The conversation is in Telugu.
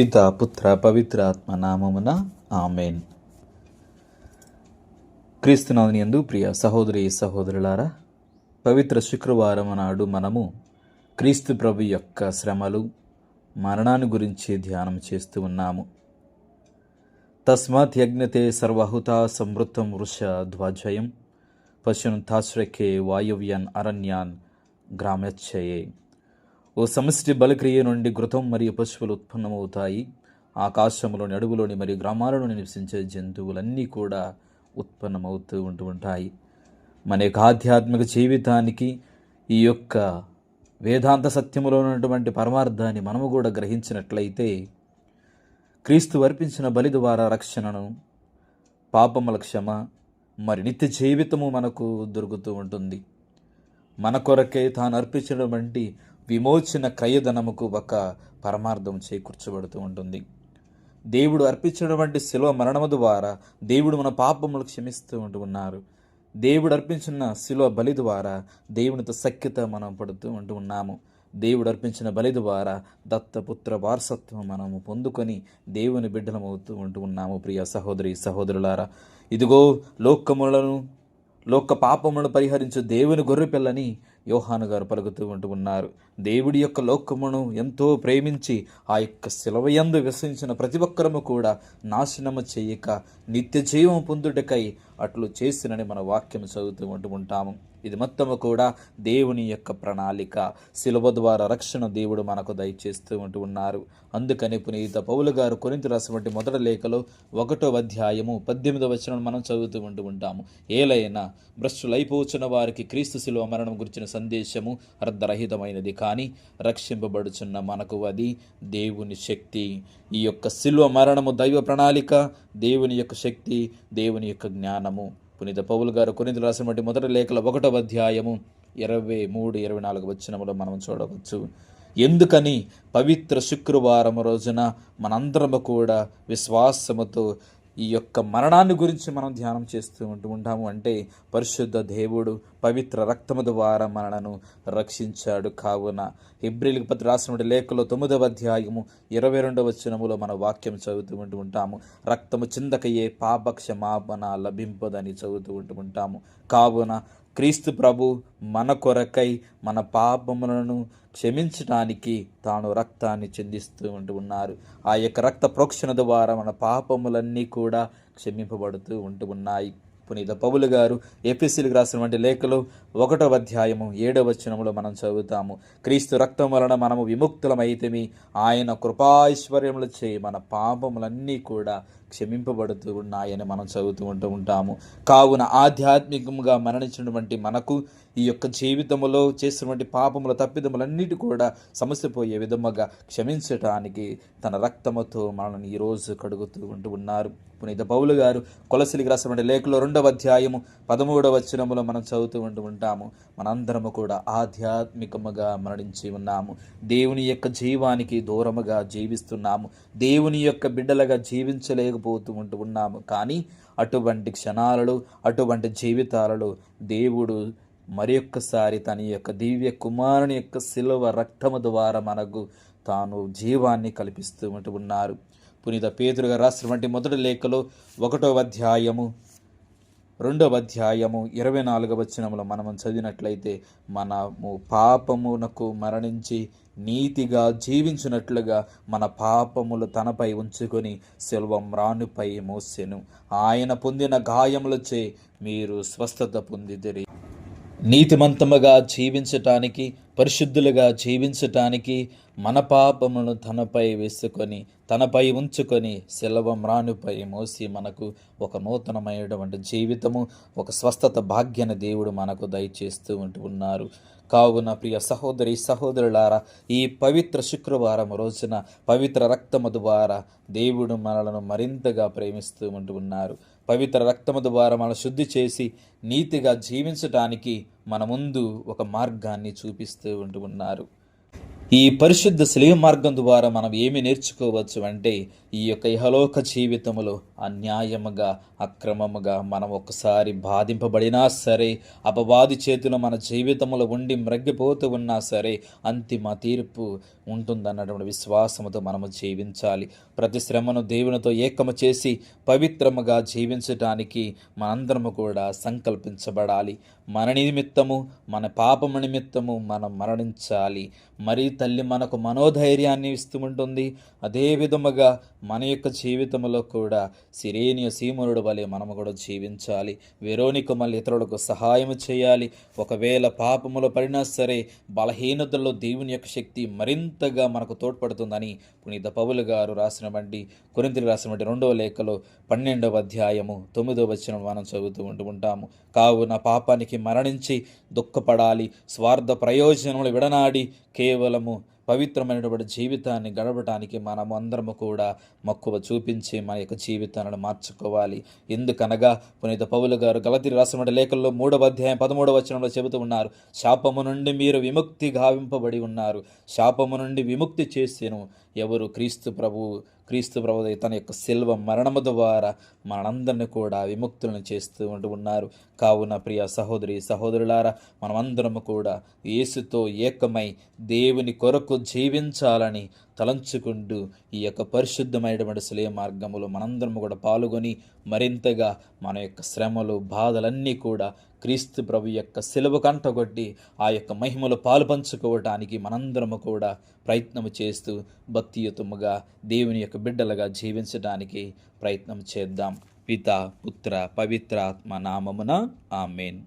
పిత పుత్ర పవిత్ర ఆత్మ నామమున ఆమెన్. క్రీస్తునాథుని యందు ప్రియ సహోదరి సహోదరులారా పవిత్ర శుక్రవారం నాడు మనము క్రీస్తు ప్రభు యొక్క శ్రమలు మరణాన్ని గురించి ధ్యానం చేస్తూ ఉన్నాము. తస్మాత్ యజ్ఞతే సర్వహుత సమృద్ధం వృష ధ్వజయం పశున్ తాశ్రకే వాయువ్యాన్ అరణ్యాన్ గ్రామచ్చయే ఓ సమష్టి బలక్రియ నుండి ఘృతం మరియు పశువులు ఉత్పన్నమవుతాయి. ఆకాశంలోని అడవులోని మరియు గ్రామాలలో నివసించే జంతువులన్నీ కూడా ఉత్పన్నమవుతూ ఉంటూ ఉంటాయి. మన యొక్క ఆధ్యాత్మిక జీవితానికి ఈ యొక్క వేదాంత సత్యములో ఉన్నటువంటి పరమార్థాన్ని మనము కూడా గ్రహించినట్లయితే క్రీస్తు అర్పించిన బలి ద్వారా రక్షణను పాపముల క్షమ మరి నిత్య జీవితము మనకు దొరుకుతూ ఉంటుంది. మన కొరకే తాను అర్పించినటువంటి విమోచన క్రయధనముకు ఒక పరమార్థం చేకూర్చబడుతూ ఉంటుంది. దేవుడు అర్పించినటువంటి శిలువ మరణము ద్వారా దేవుడు మన పాపములు క్షమిస్తూ ఉంటూ ఉన్నారు దేవుడు అర్పించిన శిలువ బలి ద్వారా దేవునితో సఖ్యత మనం పడుతూ ఉంటూ ఉన్నాము. దేవుడు అర్పించిన బలి ద్వారా దత్తపుత్ర వారసత్వం మనము పొందుకొని దేవుని బిడ్డలమవుతూ ఉంటూ ఉన్నాము. ప్రియ సహోదరి సహోదరులారా ఇదిగో లోకములను లోక పాపములను పరిహరించు దేవుని గొర్రెపిల్లని యోహాను గారు పలుకుతూ ఉంటూ ఉన్నారు. దేవుడి యొక్క లోకమును ఎంతో ప్రేమించి ఆ యొక్క శిలవయందు విసరించిన ప్రతి ఒక్కరము కూడా నాశనము చేయక నిత్య జీవం పొందుటకై అట్లు చేసినని మన వాక్యం చదువుతూ ఉంటూ ఉంటాము. ఇది మొత్తము కూడా దేవుని యొక్క ప్రణాళిక. శిలువ ద్వారా రక్షణ దేవుడు మనకు దయచేస్తూ ఉంటూ ఉన్నారు. అందుకని పునీత పౌలు గారు కొరింత రాసినటువంటి మొదటి లేఖలో ఒకటో అధ్యాయము పద్దెనిమిదో వచ్చిన మనం చదువుతూ ఉంటూ ఉంటాము. ఏలైనా భ్రష్టులైపోచున్న వారికి క్రీస్తు శిలువ మరణం గురించిన సందేశము అర్ధరహితమైనది కానీ రక్షింపబడుచున్న మనకు అది దేవుని శక్తి. ఈ యొక్క శిలువ మరణము దైవ ప్రణాళిక దేవుని యొక్క శక్తి దేవుని యొక్క జ్ఞానము. పునీత పౌలు గారు కొనిది రాసినటువంటి మొదటి లేఖల ఒకటవ అధ్యాయము ఇరవై మూడు ఇరవై నాలుగు వచ్చినములో మనం చూడవచ్చు. ఎందుకని? పవిత్ర శుక్రవారం రోజున మనందరము కూడా విశ్వాసముతో ఈ యొక్క మరణాన్ని గురించి మనం ధ్యానం చేస్తూ ఉంటూ ఉంటాము. అంటే పరిశుద్ధ దేవుడు పవిత్ర రక్తము ద్వారా మనలను రక్షించాడు. కావున హిబ్రిలికి పత్రి రాసిన లేఖలో తొమ్మిదవ అధ్యాయము ఇరవై రెండవ వచనములో మన వాక్యం చదువుతూ ఉంటూ ఉంటాము. రక్తము చిందకయ్యే పాపక్ష మాపన లభింపదని చదువుతూ ఉంటూ ఉంటాము. కావున క్రీస్తు ప్రభు మన కొరకై మన పాపములను క్షమించటానికి తాను రక్తాన్ని చెందిస్తూ ఉంటూ ఉన్నారు. ఆ యొక్క రక్త ప్రోక్షణ ద్వారా మన పాపములన్నీ కూడా క్షమింపబడుతూ ఉంటూ ఉన్నాయి. పునీత పౌలు గారు ఎపిసిలకు రాసినటువంటి లేఖలు ఒకటో అధ్యాయము ఏడవ వచనములో మనం చదువుతాము. క్రీస్తు రక్తం వలన మనము విముక్తులమైతేమి ఆయన కృపాైశ్వర్యములు చేయి. మన పాపములన్నీ కూడా క్షమింపబడుతూ ఉన్నాయని మనం చదువుతూ ఉంటూ ఉంటాము. కావున ఆధ్యాత్మికంగా మరణించినటువంటి మనకు ఈ యొక్క జీవితంలో చేసినటువంటి పాపముల తప్పిదములన్నిటి కూడా సమస్యపోయే విధముగా క్షమించటానికి తన రక్తముతో మనల్ని ఈరోజు కడుగుతూ ఉంటూ ఉన్నారు. పునీత పౌలు గారు కొలసిలికి రాసినటువంటి లేఖలో రెండవ అధ్యాయము పదమూడవ వచనములో మనం చదువుతూ ఉంటూ ఉంటాము. మనందరము కూడా ఆధ్యాత్మికముగా మరణించి ఉన్నాము. దేవుని యొక్క జీవానికి దూరముగా జీవిస్తున్నాము. దేవుని యొక్క బిడ్డలుగా జీవించలేక జీవించలేకపోతూ ఉంటూ ఉన్నాము. కానీ అటువంటి క్షణాలలో అటువంటి జీవితాలలో దేవుడు మరి ఒక్కసారి తన యొక్క దివ్య కుమారుని యొక్క శిలువ రక్తము ద్వారా మనకు తాను జీవాన్ని కల్పిస్తూ ఉంటూ ఉన్నారు. పునీత పేదరుగా రాసినటువంటి మొదటి లేఖలో ఒకటో అధ్యాయము రెండవ అధ్యాయము ఇరవై నాలుగవ వచనములో మనం చదివినట్లయితే మనము పాపమునకు మరణించి నీతిగా జీవించినట్లుగా మన పాపములు తనపై ఉంచుకొని సెల్వం రాణుపై మోసెను. ఆయన పొందిన గాయములచే మీరు స్వస్థత పొందిదిరి నీతిమంతముగా జీవించటానికి పరిశుద్ధులుగా జీవించటానికి మన పాపమును తనపై వేసుకొని తనపై ఉంచుకొని శిలవ రానుపై మోసి మనకు ఒక నూతనమైనటువంటి జీవితము ఒక స్వస్థత భాగ్యన దేవుడు మనకు దయచేస్తూ ఉంటూ ఉన్నారు. కావున ప్రియ సహోదరి సహోదరులారా ఈ పవిత్ర శుక్రవారం రోజున పవిత్ర రక్తము ద్వారా దేవుడు మనలను మరింతగా ప్రేమిస్తూ ఉంటూ ఉన్నారు. పవిత్ర రక్తము ద్వారా మన శుద్ధి చేసి నీతిగా జీవించటానికి మన ముందు ఒక మార్గాన్ని చూపిస్తూ ఉంటూ ఉన్నారు ఈ పరిశుద్ధ శిలీవ మార్గం ద్వారా మనం ఏమి నేర్చుకోవచ్చు అంటే ఈ యొక్క ఇహలోక జీవితములో అన్యాయముగా అక్రమముగా మనం ఒకసారి బాధింపబడినా సరే అపవాది చేతిలో మన జీవితంలో ఉండి మ్రగ్గిపోతూ ఉన్నా సరే అంతిమ తీర్పు ఉంటుందన్నటువంటి విశ్వాసముతో మనము జీవించాలి. ప్రతి శ్రమను దేవునితో ఏకము చేసి పవిత్రముగా జీవించటానికి మనందరము కూడా సంకల్పించబడాలి. మన నిమిత్తము మన పాపము నిమిత్తము మనం మరణించాలి. మరి తల్లి మనకు మనోధైర్యాన్ని ఇస్తూ ఉంటుంది. అదే విధముగా మన యొక్క జీవితంలో కూడా సిరేనియ సీమునుడు వలె మనము కూడా జీవించాలి. వెరోనిక మళ్ళీ ఇతరులకు సహాయం చేయాలి. ఒకవేళ పాపములో పడినా సరే బలహీనతల్లో దేవుని యొక్క శక్తి మరింత ఎంతగా మనకు తోడ్పడుతుందని పునీత పౌలు గారు రాసినటువంటి కొరింతలు రాసినటువంటి రెండవ లేఖలో పన్నెండవ అధ్యాయము తొమ్మిదవ వచ్చిన మనం చదువుతూ ఉంటూ ఉంటాము. కావున పాపానికి మరణించి దుఃఖపడాలి స్వార్థ ప్రయోజనములు విడనాడి కేవలము పవిత్రమైనటువంటి జీవితాన్ని గడపడానికి మనము అందరము కూడా మక్కువ చూపించి మన యొక్క జీవితాలను మార్చుకోవాలి. ఎందుకనగా పునీత పౌలు గారు గలతి రాసిన లేఖల్లో మూడవ అధ్యాయం పదమూడవ వచనంలో చెబుతూ ఉన్నారు శాపము నుండి మీరు విముక్తి గావింపబడి ఉన్నారు. శాపము నుండి విముక్తి చేసేను. ఎవరు క్రీస్తు ప్రభువు క్రీస్తు ప్రభు తన యొక్క శిల్వ మరణము ద్వారా మనందరిని కూడా విముక్తులను చేస్తూ ఉంటూ ఉన్నారు. కావున ప్రియ సహోదరి సహోదరులారా మనమందరము కూడా యేసుతో ఏకమై దేవుని కొరకు జీవించాలని తలంచుకుంటూ ఈ యొక్క పరిశుద్ధమైనటువంటి శిలయ మార్గంలో మనందరం కూడా పాల్గొని మరింతగా మన యొక్క శ్రమలు బాధలన్నీ కూడా క్రీస్తు ప్రభు యొక్క సెలవు కంటగొట్టి ఆ యొక్క మహిమలు పాలు పంచుకోవటానికి మనందరము కూడా ప్రయత్నము చేస్తూ భక్తియుతముగా దేవుని యొక్క బిడ్డలుగా జీవించడానికి ప్రయత్నం చేద్దాం. పిత పుత్ర పవిత్రాత్మ నామమున ఆమెన్.